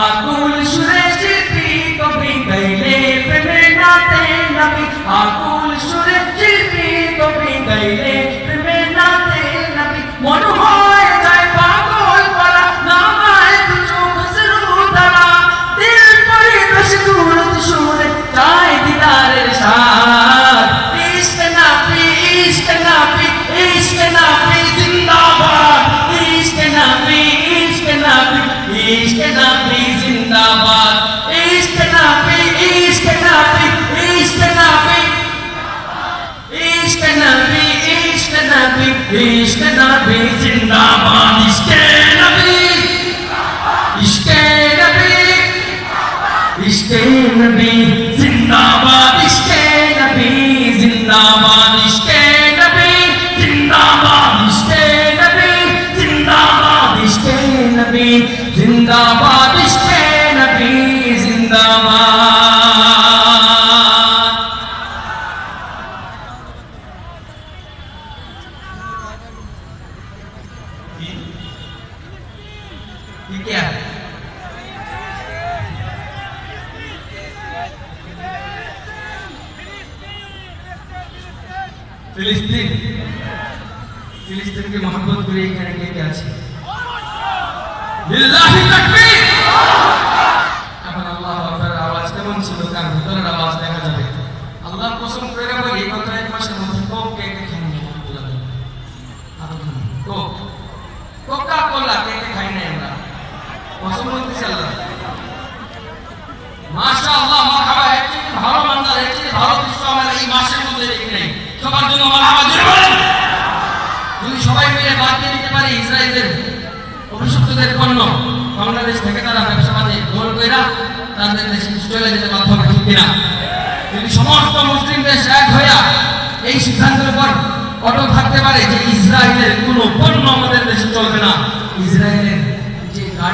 আর নবী জিন্দাবাদ ইশকে নবী ইশকে নবী ইশকে নবী জিন্দাবাদ এখন আল্লাহু আকবার কেমন ছিল? তার ভিতরের আওয়াজ আল্লাহ এক কোকা কোলা? কসম বলতেছি আল্লাহ মাশাআল্লাহ, মারহাবা একটি ভালো মান্দার একটি ভালো এই মাসের মধ্যে সবার জন্য মারহাবা যদি সবাই মিলে বাদ দিতে পারি ইসরায়েলের অভিযুক্তদের পণ্য, বাংলাদেশ থেকে তারা ব্যবসা গোল কইরা তাদের দেশে চলে যেতে বাধ্য সমস্ত মুসলিম এক হইয়া এই সিদ্ধান্তের উপর অটল থাকতে পারে যে ইসরায়েলের কোনো পণ্য আমাদের দেশে চলবে না, ইসরায়েলের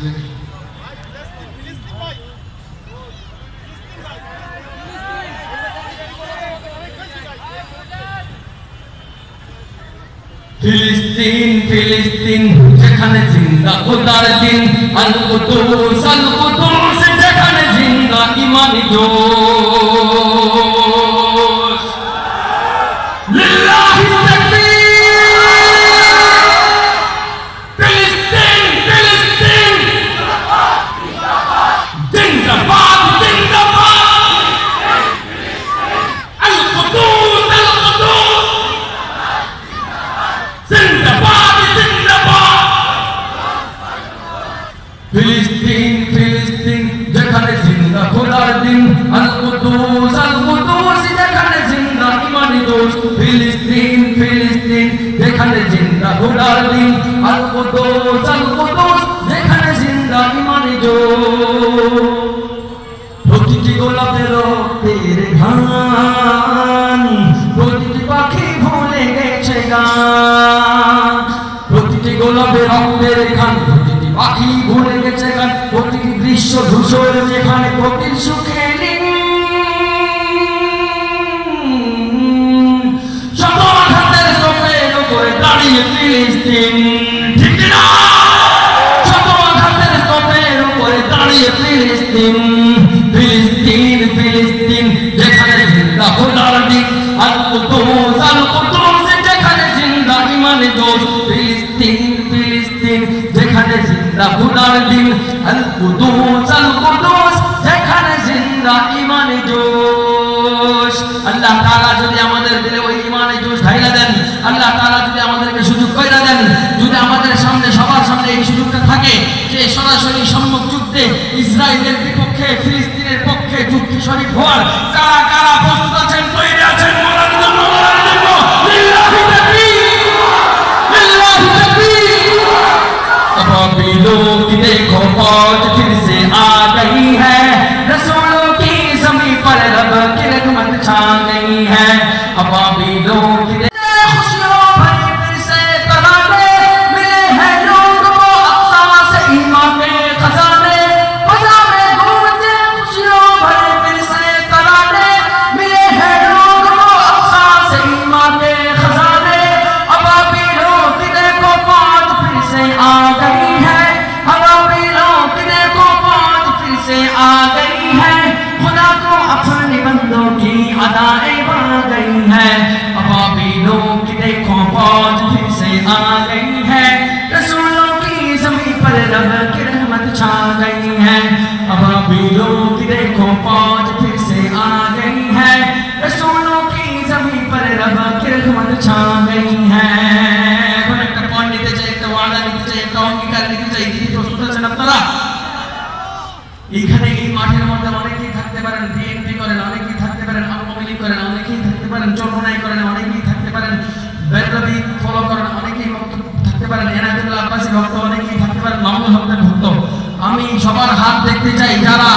দিন। ফিলিস্তিন ফিলিস্তিন, যেখানে জিন্দা, খোদার দিন আল কুদুস আল কুদুস, যেখানে জিন্দা ইমানি জোশ প্রতিটি গোলাপের রক্তের ঘান প্রতিটি পাখি ভুলে গেছে প্রতিটি গোলাপের প্রতিটি পাখি প্রতিটি দৃশ্য ধূসর যেখানে প্রতি সুখে যেখানে জিন্দা খোদার দিন আল কুদুস সরাসরি সম্মুখ যুদ্ধে ইসরায়েলের বিপক্ষে, ফিলিস্তিনের পক্ষে যুক্তি শরীফ হওয়ার কারা কারা প্রস্তুত আছেন, তৈরি আছেন, মরার জন্য মরার জন্য। লিল্লাহি তাকবীর লিল্লাহি তাকবীর आ गई है रसूलों की जमीन पर रब की रहमत छा गई है अबाबीलों की देखो फौज फिर से आ गई है रसूलों की जमीन पर रब की रहमत छा गई है এখন একটা পণ নিতে চাই একটা ওয়াদা নিতে চাই একটা অঙ্গীকার নিতে চাই কি প্রস্তুত আছেন আপনারা এখানে এই মাঠের মধ্যে অনেকেই থাকতে পারেন বিএনপি করেন অনেকেই থাকতে পারেন আওয়ামী লীগ করেন অনেকেই থাকতে পারেন চরমনাই সবার হাত দেখতে চাই যারা